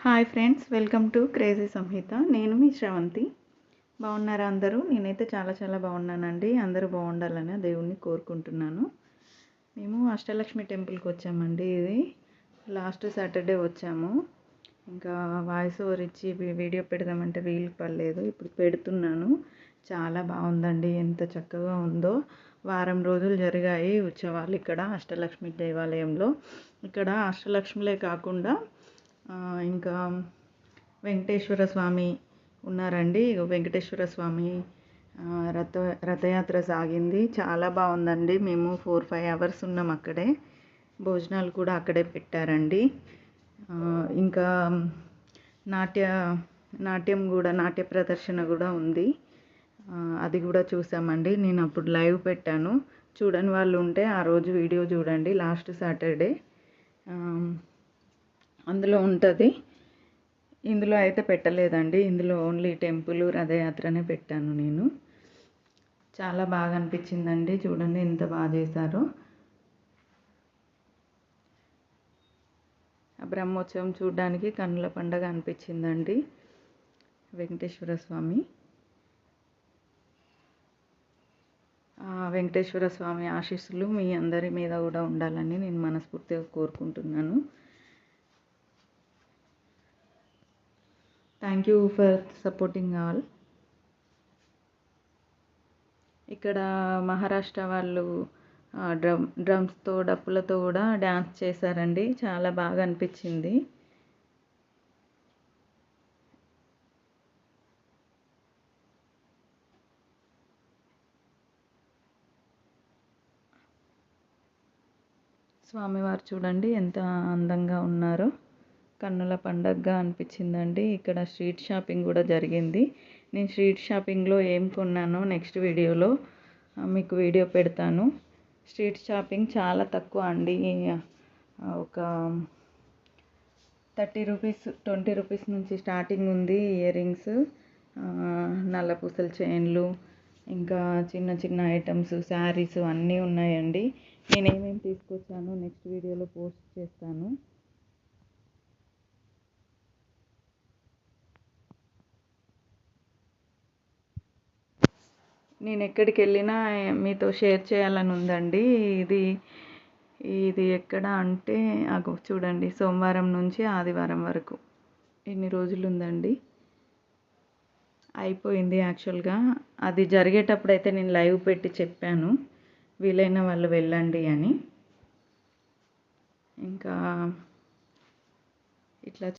Hi friends welcome to crazy Samhita నేను మీ శ్రవంతి. బాగున్నారా అందరూ? నేనైతే చాలా చాలా బాగున్నానండి. అందరూ బాగుండాలని దేవుణ్ణి కోరుకుంటున్నాను. మేము అష్టలక్ష్మి టెంపుల్కి వచ్చామండి ఇది. లాస్ట్ సాటర్డే వచ్చాము. ఇంకా వాయిస్ ఓవర్ ఇచ్చి వీడియో పెడదామంటే వీలు పడలేదు. ఇప్పుడు పెడుతున్నాను. చాలా బాగుందండి. ఎంత చక్కగా ఉందో. వారం రోజులు జరిగాయి ఉత్సవాలు ఇక్కడ అష్టలక్ష్మి దేవాలయంలో. ఇక్కడ అష్టలక్ష్మిలే కాకుండా ఇంకా వెంకటేశ్వర స్వామి ఉన్నారండి. వెంకటేశ్వర స్వామి రథ రథయాత్ర సాగింది. చాలా బాగుందండి. మేము ఫోర్ ఫైవ్ అవర్స్ ఉన్నాం అక్కడే. భోజనాలు కూడా అక్కడే పెట్టారండి. ఇంకా నాట్య నాట్యం కూడా నాట్య ప్రదర్శన కూడా ఉంది. అది కూడా చూసామండి. నేను అప్పుడు లైవ్ పెట్టాను. చూడని వాళ్ళు ఉంటే ఆ రోజు వీడియో చూడండి. Last Saturday. అందులో ఉంటుంది. ఇందులో అయితే పెట్టలేదండి. ఇందులో ఓన్లీ టెంపుల్ రథయాత్రనే పెట్టాను నేను. చాలా బాగా అనిపించిందండి. చూడండి ఎంత బాగా చేశారో. ఆ బ్రహ్మోత్సవం చూడడానికి కన్నుల పండగ అనిపించిందండి. వెంకటేశ్వర స్వామి. వెంకటేశ్వర స్వామి ఆశీస్సులు మీ అందరి మీద కూడా ఉండాలని నేను మనస్ఫూర్తిగా కోరుకుంటున్నాను. Thank you for supporting all ఇక్కడ మహారాష్ట్ర వాళ్ళు డ్రమ్ డ్రమ్స్తో డప్పులతో కూడా డ్యాన్స్ చేశారండి. చాలా బాగా అనిపించింది. స్వామివారు చూడండి ఎంత అందంగా ఉన్నారో. కన్నుల పండగగా అనిపించిందండి. ఇక్కడ స్ట్రీట్ షాపింగ్ కూడా జరిగింది. నేను స్ట్రీట్ షాపింగ్లో ఏం కొన్నానో నెక్స్ట్ వీడియోలో మీకు వీడియో పెడతాను. స్ట్రీట్ షాపింగ్ చాలా తక్కువ అండి. ఒక థర్టీ రూపీస్ ట్వంటీ రూపీస్ నుంచి స్టార్టింగ్ ఉంది ఇయర్ రింగ్స్ నల్ల పూసల చైన్లు ఇంకా చిన్న చిన్న ఐటమ్స్ శారీస్ అన్నీ ఉన్నాయండి. నేను ఏమేమి తీసుకొచ్చానో నెక్స్ట్ వీడియోలో పోస్ట్ చేస్తాను. నేను ఎక్కడికి వెళ్ళినా మీతో షేర్ చేయాలని ఉందండి ఇది ఇది ఎక్కడ అంటే అగో చూడండి సోమవారం నుంచి ఆదివారం వరకు. ఎన్ని రోజులు ఉందండి అయిపోయింది యాక్చువల్గా. అది జరిగేటప్పుడు అయితే నేను లైవ్ పెట్టి చెప్పాను. వీలైన వాళ్ళు వెళ్ళండి అని. ఇంకా ఇట్లా